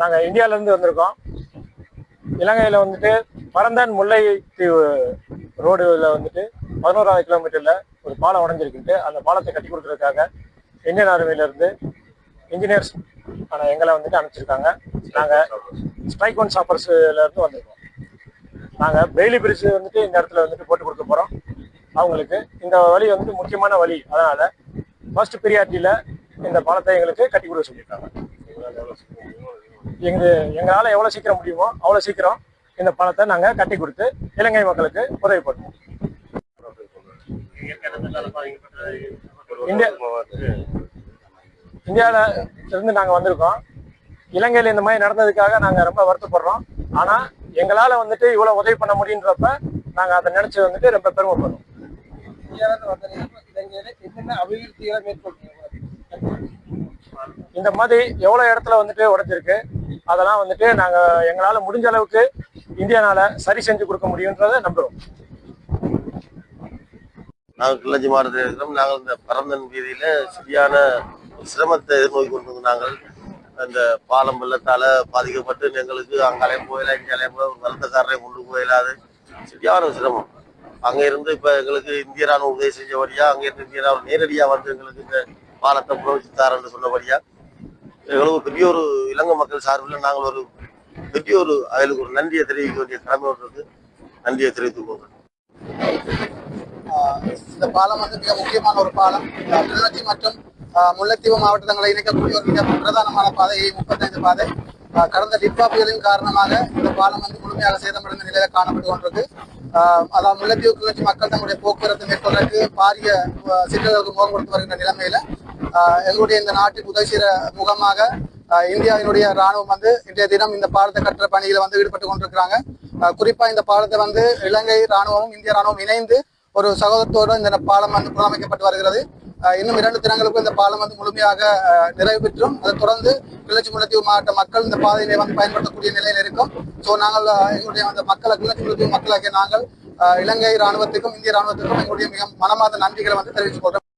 நாங்கள் இந்தியாவிலேருந்து வந்திருக்கோம். இலங்கையில் வந்துட்டு பரந்தன் முல்லைத்தீவு ரோடுல வந்துட்டு பதினோராவது கிலோமீட்டரில் ஒரு பாலம் உடஞ்சிருக்குன்ட்டு அந்த பாலத்தை கட்டி கொடுக்குறதுக்காக இந்தியன் ஆர்மியிலேருந்து இன்ஜினியர்ஸ் ஆனால் எங்களை வந்துட்டு அனுப்பிச்சிருக்காங்க. நாங்கள் ஸ்ட்ரைக் ஒன் சாப்பர்ஸ்லேருந்து வந்திருக்கோம். நாங்கள் பெய்லி பிரிட்ஜ் வந்துட்டு இந்த இடத்துல வந்துட்டு போட்டு கொடுக்க போகிறோம் அவங்களுக்கு இந்த வழி வந்துட்டு முக்கியமான வழி. அதனால் ஃபர்ஸ்ட் பிரியாரிட்டியில் இந்த பாலத்தை எங்களுக்கு கட்டி கொடுக்க சொல்லியிருக்காங்க. எங்க எங்களால் எவ்வளோ சீக்கிரம் முடியுமோ அவ்வளோ சீக்கிரம் இந்த பணத்தை நாங்கள் கட்டி கொடுத்து இலங்கை மக்களுக்கு உதவி பண்ணுவோம். இந்தியா இந்தியாவில் இருந்து நாங்கள் வந்திருக்கோம். இலங்கையில் இந்த மாதிரி நடந்ததுக்காக நாங்கள் ரொம்ப வருத்தப்படுறோம். ஆனால் எங்களால் வந்துட்டு இவ்வளோ உதவி பண்ண முடியுன்றப்ப நாங்கள் அதை நினச்சி வந்துட்டு ரொம்ப பெருமைப்படுறோம். இந்தியாவில் வந்த இலங்கையில என்னென்ன அபிவிருத்திகளை மேற்கொள்றீங்க? இந்த மாதிரி எவ்வளோ இடத்துல வந்துட்டு உடைஞ்சிருக்கு அதெல்லாம் வந்துட்டு நாங்கள் எங்களால் முடிஞ்ச அளவுக்கு இந்தியானால சரி செஞ்சு கொடுக்க முடியுன்றதை நம்புகிறோம் நாங்கள் கிள்ளஞ்சி மாவட்டத்தில் இருக்கிறோம். நாங்கள் இந்த பரந்தன் வீதியில் சரியான ஒரு சிரமத்தை எதிர்நோக்கி கொண்டு நாங்கள் அந்த பாலம் வெள்ளத்தால பாதிக்கப்பட்டு எங்களுக்கு அங்காலையும் போயில இங்காலையும் போய் வரத்தக்காரரை கொண்டு போயிடாது சரியான சிரமம். அங்கே இருந்து இப்போ எங்களுக்கு இந்திய ராணுவ உதவி செஞ்சபடியா அங்கே இருந்து இந்திய ராணுவம் நேரடியாக வந்து எங்களுக்கு இந்த பாலத்தை புரோகிச்சு தாரன்னு சொன்னபடியா எங்களுக்கு பெரிய ஒரு இலங்கை மக்கள் சார்பில் நாங்கள் ஒரு பெரிய ஒரு அதுக்கு ஒரு நன்றியை தெரிவிக்க வேண்டிய கடமை இருக்கு. நன்றியை தெரிவித்துக் இந்த பாலம் வந்து மிக முக்கியமான ஒரு பாலம். ஆஹ் கிளிநொச்சி மற்றும் முல்லைத்தீவு மாவட்டங்களை இணைக்கக்கூடிய ஒரு மிக பிரதானமான பாதை முப்பத்தைந்து பாதை. கடந்த டிப்பா புயலின் காரணமாக இந்த பாலம் வந்து முழுமையாக சேதமடைந்த நிலையில காணப்பட்டு கொண்டிருக்கு. ஆஹ் அதாவது முல்லைத்தீவு கிளிநொச்சி மக்கள் தங்களுடைய போக்குவரத்து மேற்கொள்வதற்கு பாரிய சிக்கல்களுக்கு முகம் கொடுத்து வருகின்ற நிலைமையில எங்களுடைய இந்த நாட்டின் உதவி முகமாக இந்தியாவினுடைய ராணுவம் வந்து இன்றைய தினம் இந்த பாலத்தை கட்டுற பணியில வந்து ஈடுபட்டு கொண்டிருக்கிறாங்க. குறிப்பா இந்த பாலத்தை வந்து இலங்கை ராணுவமும் இந்திய ராணுவம் இணைந்து ஒரு சகோதரத்தோடு இந்த பாலம் வந்து புனரமைக்கப்பட்டு வருகிறது. இன்னும் இரண்டு தினங்களுக்கும் இந்த பாலம் வந்து முழுமையாக நிறைவு பெற்றும். அதை தொடர்ந்து கிளர்ச்சி முல்லைத்தீவு மாவட்ட மக்கள் இந்த பாதையினை வந்து பயன்படுத்தக்கூடிய நிலையில் இருக்கும். ஸோ நாங்கள் எங்களுடைய அந்த மக்களை கிளர்ச்சி முல்லைத்தீவு மக்களாகிய நாங்கள் இலங்கை ராணுவத்துக்கும் இந்திய ராணுவத்துக்கும் எங்களுடைய மிக மனமார்ந்த நன்றிகளை வந்து தெரிவித்துக் கொள்றோம்.